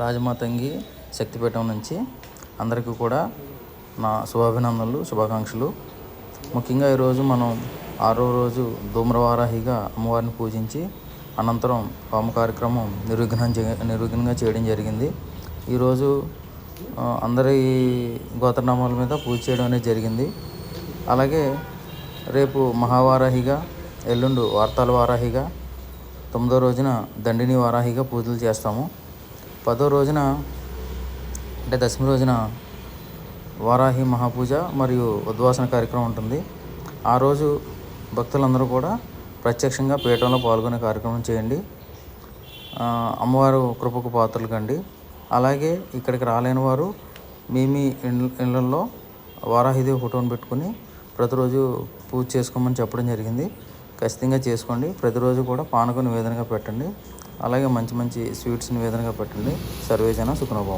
రాజమాతంగి శక్తిపీఠం నుంచి అందరికీ కూడా నా శుభాభినందనలు శుభాకాంక్షలు. ముఖ్యంగా ఈరోజు మనం ఆరో రోజు ధూమ్రవారాహిగా అమ్మవారిని పూజించి అనంతరం హోమ కార్యక్రమం నిర్విఘ్నం చే నిర్విఘ్నంగా చేయడం జరిగింది. ఈరోజు అందరి గోత్రనామాల మీద పూజ చేయడం అనేది జరిగింది. అలాగే రేపు మహావారాహిగా ఎల్లుండు వార్తల వారాహిగా తొమ్మిదో రోజున దండిని వారాహిగా పూజలు చేస్తాము. పదో రోజున అంటే దశమి రోజున వారాహి మహాపూజ మరియు ఉద్వాసన కార్యక్రమం ఉంటుంది. ఆ రోజు భక్తులందరూ కూడా ప్రత్యక్షంగా పీఠంలో పాల్గొనే కార్యక్రమం చేయండి. అమ్మవారు కృపకు పాత్రలు కండి. అలాగే ఇక్కడికి రాలేని వారు మీ మీ ఇళ్ళల్లో వారాహిదేవి ఫోటోను పెట్టుకుని ప్రతిరోజు పూజ చేసుకోమని చెప్పడం జరిగింది. ఖచ్చితంగా చేసుకోండి. ప్రతిరోజు కూడా పానకం నివేదనగా పెట్టండి. అలాగే మంచి మంచి స్వీట్స్ నివేదనగా పెట్టండి. సర్వేజన సుఖనభావం